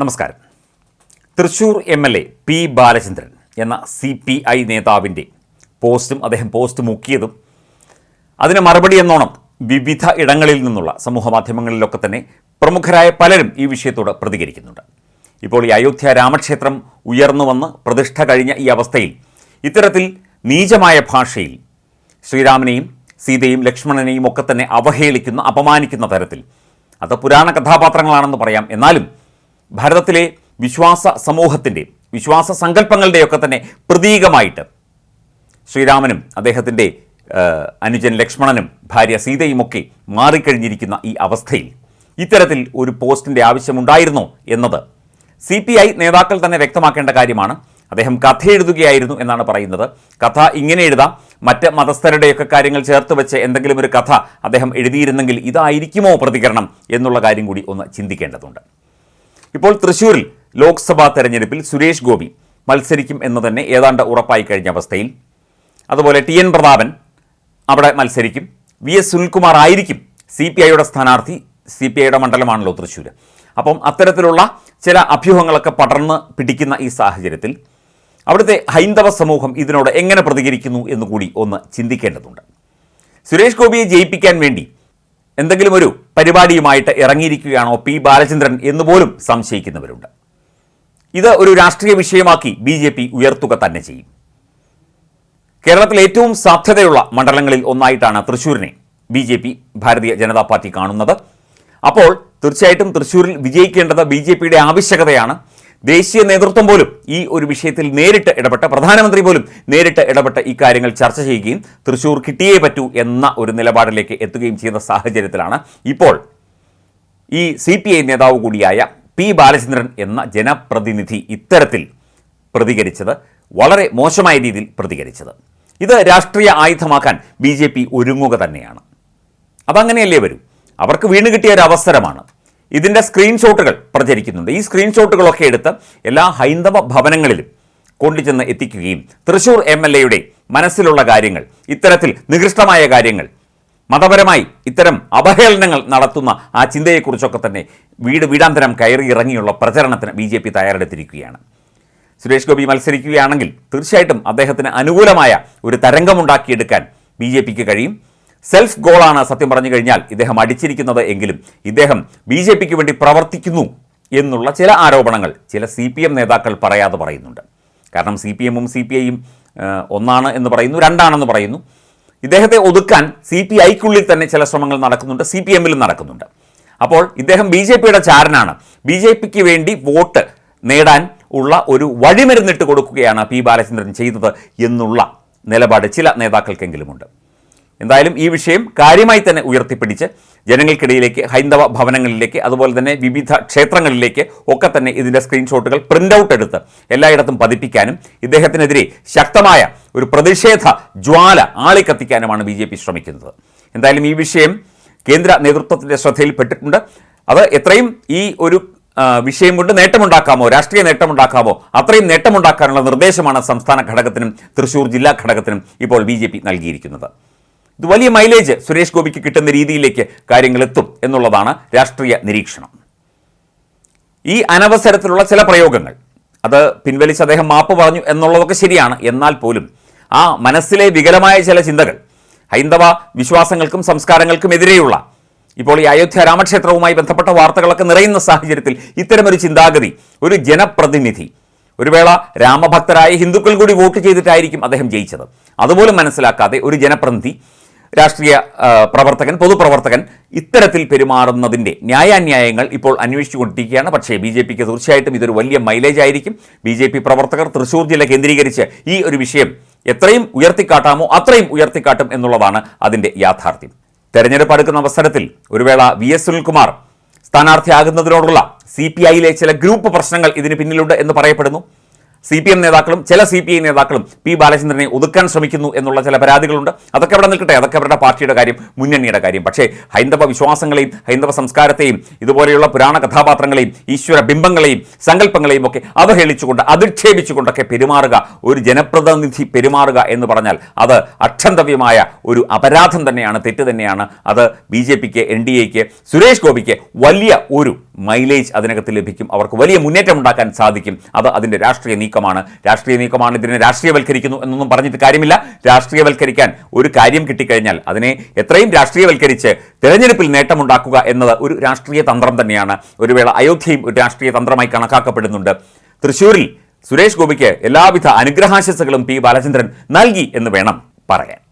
നമസ്കാരം. Thrissur M L A P Balachandran എന്ന C P I നേതാവിന്റെ പോസ്റ്റും അദ്ദേഹം പോസ്റ്റ് മുക്കിയതും അതിന് മറുപടി എന്നോണം വിവിധ ഇടങ്ങളിൽ നിന്നുള്ള സമൂഹ മാധ്യമങ്ങളിലൊക്കെ തന്നെ പ്രമുഖരായ പലരും ഈ വിഷയത്തോട് പ്രതികരിക്കുന്നുണ്ട്. ഇപ്പോൾ ഈ അയോധ്യ രാമക്ഷേത്രം ഉയർന്നു വന്ന് പ്രതിഷ്ഠ കഴിഞ്ഞ ഈ അവസ്ഥയിൽ ഇത്തരത്തിൽ നീചമായ ഭാഷയിൽ ശ്രീരാമനെയും സീതയും ലക്ഷ്മണനെയും ഒക്കെ തന്നെ അവഹേളിക്കുന്ന അപമാനിക്കുന്ന തരത്തിൽ. അത് പുരാണ കഥാപാത്രങ്ങളാണെന്ന് പറയാം. എന്നാലും ഭാരതത്തിലെ വിശ്വാസ സമൂഹത്തിന്റെ വിശ്വാസ സങ്കല്പങ്ങളുടെയൊക്കെ തന്നെ പ്രതീകമായിട്ട് ശ്രീരാമനും അദ്ദേഹത്തിന്റെ അനുജൻ ലക്ഷ്മണനും ഭാര്യ സീതയുമൊക്കെ മാറിക്കഴിഞ്ഞിരിക്കുന്ന ഈ അവസ്ഥയിൽ ഇത്തരത്തിൽ ഒരു പോസ്റ്റിന്റെ ആവശ്യമുണ്ടായിരുന്നു എന്നത് സി പി ഐ നേതാക്കൾ തന്നെ വ്യക്തമാക്കേണ്ട കാര്യമാണ്. അദ്ദേഹം കഥ എഴുതുകയായിരുന്നു എന്നാണ് പറയുന്നത്. കഥ ഇങ്ങനെ എഴുതാം. മറ്റ് മതസ്ഥരുടെയൊക്കെ കാര്യങ്ങൾ ചേർത്ത് വെച്ച് എന്തെങ്കിലും ഒരു കഥ അദ്ദേഹം എഴുതിയിരുന്നെങ്കിൽ ഇതായിരിക്കുമോ പ്രതികരണം എന്നുള്ള കാര്യം കൂടി ഒന്ന് ചിന്തിക്കേണ്ടതുണ്ട്. ഇപ്പോൾ തൃശൂരിൽ ലോക്സഭാ തെരഞ്ഞെടുപ്പിൽ സുരേഷ് ഗോപി മത്സരിക്കും എന്ന് തന്നെ ഏതാണ്ട് ഉറപ്പായി കഴിഞ്ഞ അവസ്ഥയിൽ. അതുപോലെ ടി എൻ പ്രതാപൻ അവിടെ മത്സരിക്കും. വി എസ് സുനിൽകുമാർ ആയിരിക്കും സി പി ഐയുടെ സ്ഥാനാർത്ഥി സി പി ഐയുടെ മണ്ഡലമാണല്ലോ തൃശ്ശൂർ അപ്പം അത്തരത്തിലുള്ള ചില അഭ്യൂഹങ്ങളൊക്കെ പടർന്ന് പിടിക്കുന്ന ഈ സാഹചര്യത്തിൽ അവിടുത്തെ ഹൈന്ദവ സമൂഹം ഇതിനോട് എങ്ങനെ പ്രതികരിക്കുന്നു എന്ന് കൂടി ഒന്ന് ചിന്തിക്കേണ്ടതുണ്ട്. സുരേഷ് ഗോപിയെ ജയിപ്പിക്കാൻ വേണ്ടി എന്തെങ്കിലും ഒരു പരിപാടിയുമായിട്ട് ഇറങ്ങിയിരിക്കുകയാണോ പി ബാലചന്ദ്രൻ എന്ന് പോലും സംശയിക്കുന്നവരുണ്ട്. ഇത് ഒരു രാഷ്ട്രീയ വിഷയമാക്കി ബി ജെ പി ഉയർത്തുക തന്നെ ചെയ്യും. കേരളത്തിൽ ഏറ്റവും സാധ്യതയുള്ള മണ്ഡലങ്ങളിൽ ഒന്നായിട്ടാണ് തൃശ്ശൂരിനെ B J P Bharatiya Janata Party കാണുന്നത്. അപ്പോൾ തീർച്ചയായിട്ടും തൃശ്ശൂരിൽ വിജയിക്കേണ്ടത് ബി ജെ പിയുടെ ആവശ്യകതയാണ്. ദേശീയ നേതൃത്വം പോലും ഈ ഒരു വിഷയത്തിൽ നേരിട്ട് ഇടപെട്ട പ്രധാനമന്ത്രി പോലും നേരിട്ട് ഇടപെട്ട ഈ കാര്യങ്ങൾ ചർച്ച ചെയ്യുകയും തൃശൂർ കിട്ടിയേ പറ്റൂ എന്ന ഒരു നിലപാടിലേക്ക് എത്തുകയും ചെയ്യുന്ന സാഹചര്യത്തിലാണ് ഇപ്പോൾ ഈ സി പി ഐ നേതാവ് കൂടിയായ പി ബാലചന്ദ്രൻ എന്ന ജനപ്രതിനിധി ഇത്തരത്തിൽ പ്രതികരിച്ചത് വളരെ മോശമായ രീതിയിൽ പ്രതികരിച്ചത്. ഇത് രാഷ്ട്രീയ ആയുധമാക്കാൻ ബി ജെ പി ഒരുങ്ങുക തന്നെയാണ്. അതങ്ങനെയല്ലേ വരൂ? അവർക്ക് വീണ് കിട്ടിയ ഒരു അവസരമാണ്. ഇതിന്റെ സ്ക്രീൻഷോട്ടുകൾ പ്രചരിക്കുന്നുണ്ട്. ഈ സ്ക്രീൻഷോട്ടുകളൊക്കെ എടുത്ത് എല്ലാ ഹൈന്ദവ ഭവനങ്ങളിലും കൊണ്ടുചെന്ന് എത്തിക്കുകയും തൃശൂർ എം എൽ എയുടെ മനസ്സിലുള്ള കാര്യങ്ങൾ ഇത്തരത്തിൽ നികൃഷ്ടമായ കാര്യങ്ങൾ മതപരമായി ഇത്തരം അപഹേളനങ്ങൾ നടത്തുന്ന ആ ചിന്തയെക്കുറിച്ചൊക്കെ തന്നെ വീട് വീടാന്തരം കയറി ഇറങ്ങിയുള്ള പ്രചരണത്തിന് ബി ജെ പി തയ്യാറെടുത്തിരിക്കുകയാണ്. സുരേഷ് ഗോപി മത്സരിക്കുകയാണെങ്കിൽ തീർച്ചയായിട്ടും അദ്ദേഹത്തിന് അനുകൂലമായ ഒരു തരംഗമുണ്ടാക്കിയെടുക്കാൻ ബി ജെ പിക്ക് കഴിയും. സെൽഫ് ഗോളാണ് സത്യം പറഞ്ഞു കഴിഞ്ഞാൽ ഇദ്ദേഹം അടിച്ചിരിക്കുന്നത് എങ്കിലും ഇദ്ദേഹം ബി ജെ പിക്ക് വേണ്ടി പ്രവർത്തിക്കുന്നു എന്നുള്ള ചില ആരോപണങ്ങൾ ചില സി പി എം നേതാക്കൾ പറയാതെ പറയുന്നുണ്ട്. കാരണം സി പി എമ്മും സി പി ഐയും ഒന്നാണ് എന്ന് പറയുന്നു രണ്ടാണെന്ന് പറയുന്നു. ഇദ്ദേഹത്തെ ഒതുക്കാൻ സി പി ഐക്കുള്ളിൽ തന്നെ ചില ശ്രമങ്ങൾ നടക്കുന്നുണ്ട് സി പി എമ്മിലും നടക്കുന്നുണ്ട്. അപ്പോൾ ഇദ്ദേഹം ബി ജെ പിയുടെ ചാരനാണ്. ബി ജെ പിക്ക് വേണ്ടി വോട്ട് നേടാൻ ഉള്ള ഒരു വഴിമരുന്നിട്ട് കൊടുക്കുകയാണ് പി ബാലചന്ദ്രൻ ചെയ്തത് എന്നുള്ള നിലപാട് ചില നേതാക്കൾക്കെങ്കിലുമുണ്ട്. എന്തായാലും ഈ വിഷയം കാര്യമായി തന്നെ ഉയർത്തിപ്പിടിച്ച് ജനങ്ങൾക്കിടയിലേക്ക് ഹൈന്ദവ ഭവനങ്ങളിലേക്ക് അതുപോലെ തന്നെ വിവിധ ക്ഷേത്രങ്ങളിലേക്ക് ഒക്കെ തന്നെ ഇതിന്റെ സ്ക്രീൻഷോട്ടുകൾ പ്രിന്റ് ഔട്ട് എടുത്ത് എല്ലായിടത്തും പതിപ്പിക്കാനും ഇദ്ദേഹത്തിനെതിരെ ശക്തമായ ഒരു പ്രതിഷേധ ജ്വാല ആളിക്കത്തിക്കാനുമാണ് ബി ജെ പി ശ്രമിക്കുന്നത്. എന്തായാലും ഈ വിഷയം കേന്ദ്ര നേതൃത്വത്തിന്റെ ശ്രദ്ധയിൽപ്പെട്ടിട്ടുണ്ട്. അത് എത്രയും ഈ ഒരു വിഷയം കൊണ്ട് നേട്ടമുണ്ടാക്കാമോ രാഷ്ട്രീയ നേട്ടമുണ്ടാക്കാമോ അത്രയും നേട്ടമുണ്ടാക്കാനുള്ള നിർദ്ദേശമാണ് സംസ്ഥാന ഘടകത്തിനും തൃശൂർ ജില്ലാ ഘടകത്തിനും ഇപ്പോൾ ബി നൽകിയിരിക്കുന്നത്. ഇത് വലിയ മൈലേജ് സുരേഷ് ഗോപിക്ക് കിട്ടുന്ന രീതിയിലേക്ക് കാര്യങ്ങൾ എത്തും എന്നുള്ളതാണ് രാഷ്ട്രീയ നിരീക്ഷണം. ഈ അനവസരത്തിലുള്ള ചില പ്രയോഗങ്ങൾ അത് പിൻവലിച്ച് അദ്ദേഹം മാപ്പ് പറഞ്ഞു എന്നുള്ളതൊക്കെ ശരിയാണ്. എന്നാൽ പോലും ആ മനസ്സിലെ വികലമായ ചില ചിന്തകൾ ഹൈന്ദവ വിശ്വാസങ്ങൾക്കും സംസ്കാരങ്ങൾക്കും എതിരെയുള്ള ഇപ്പോൾ ഈ അയോധ്യ രാമക്ഷേത്രവുമായി ബന്ധപ്പെട്ട വാർത്തകളൊക്കെ നിറയുന്ന സാഹചര്യത്തിൽ ഇത്തരമൊരു ചിന്താഗതി ഒരു ജനപ്രതിനിധി ഒരു വേള രാമഭക്തരായ ഹിന്ദുക്കൾ കൂടി വോട്ട് ചെയ്തിട്ടായിരിക്കും അദ്ദേഹം ജയിച്ചത്. അതുപോലും മനസ്സിലാക്കാതെ ഒരു ജനപ്രതിനിധി രാഷ്ട്രീയ പ്രവർത്തകൻ പൊതുപ്രവർത്തകൻ ഇത്തരത്തിൽ പെരുമാറുന്നതിന്റെ ന്യായാന്യായങ്ങൾ ഇപ്പോൾ അന്വേഷിച്ചുകൊണ്ടിരിക്കുകയാണ്. പക്ഷേ ബി ജെ പിക്ക് തീർച്ചയായിട്ടും ഇതൊരു വലിയ മൈലേജ് ആയിരിക്കും. ബി ജെ പി പ്രവർത്തകർ തൃശ്ശൂർ ജില്ല കേന്ദ്രീകരിച്ച് ഈ ഒരു വിഷയം എത്രയും ഉയർത്തിക്കാട്ടാമോ അത്രയും ഉയർത്തിക്കാട്ടും എന്നുള്ളതാണ് അതിന്റെ യാഥാർത്ഥ്യം. തെരഞ്ഞെടുപ്പ് അടുക്കുന്ന അവസരത്തിൽ ഒരു വേള വി എസ് സുനിൽകുമാർ സ്ഥാനാർത്ഥിയാകുന്നതിനോടുള്ള സി പി ഐയിലെ ചില ഗ്രൂപ്പ് പ്രശ്നങ്ങൾ ഇതിന് പിന്നിലുണ്ട് എന്ന് പറയപ്പെടുന്നു. സി പി എം നേതാക്കളും ചില സി പി ഐ നേതാക്കളും പി ബാലചന്ദ്രനെ ഒതുക്കാൻ ശ്രമിക്കുന്നു എന്നുള്ള ചില പരാതികളുണ്ട്. അതൊക്കെ അവിടെ നിൽക്കട്ടെ. അതൊക്കെ അവരുടെ പാർട്ടിയുടെ കാര്യം മുന്നണിയുടെ കാര്യം. പക്ഷേ ഹൈന്ദവ വിശ്വാസങ്ങളെയും ഹൈന്ദവ സംസ്കാരത്തെയും ഇതുപോലെയുള്ള പുരാണ കഥാപാത്രങ്ങളെയും ഈശ്വര ബിംബങ്ങളെയും സങ്കല്പങ്ങളെയും ഒക്കെ അവഹേളിച്ചുകൊണ്ട് അധിക്ഷേപിച്ചുകൊണ്ടൊക്കെ പെരുമാറുക ഒരു ജനപ്രതിനിധി പെരുമാറുക എന്ന് പറഞ്ഞാൽ അത് അക്ഷന്തവ്യമായ ഒരു അപരാധം തന്നെയാണ് തെറ്റ് തന്നെയാണ്. അത് ബി ജെ പിക്ക് എൻ ഡി എക്ക് സുരേഷ് ഗോപിക്ക് വലിയ ഒരു മൈലേജ് അതിനകത്ത് ലഭിക്കും. അവർക്ക് വലിയ മുന്നേറ്റം ഉണ്ടാക്കാൻ സാധിക്കും. അത് അതിന്റെ രാഷ്ട്രീയ നീക്കമാണ്. രാഷ്ട്രീയ നീക്കമാണ് ഇതിനെ രാഷ്ട്രീയവൽക്കരിക്കുന്നു എന്നൊന്നും പറഞ്ഞിട്ട് കാര്യമില്ല. രാഷ്ട്രീയവൽക്കരിക്കാൻ ഒരു കാര്യം കിട്ടിക്കഴിഞ്ഞാൽ അതിനെ എത്രയും രാഷ്ട്രീയവൽക്കരിച്ച് തെരഞ്ഞെടുപ്പിൽ നേട്ടമുണ്ടാക്കുക എന്നത് ഒരു രാഷ്ട്രീയ തന്ത്രം തന്നെയാണ്. ഒരു വേള അയോധ്യയും ഒരു രാഷ്ട്രീയ തന്ത്രമായി കണക്കാക്കപ്പെടുന്നുണ്ട്. തൃശ്ശൂരിൽ സുരേഷ് ഗോപിക്ക് എല്ലാവിധ അനുഗ്രഹാശസ്സുകളും പി ബാലചന്ദ്രൻ നൽകി എന്ന് വേണം പറയാൻ.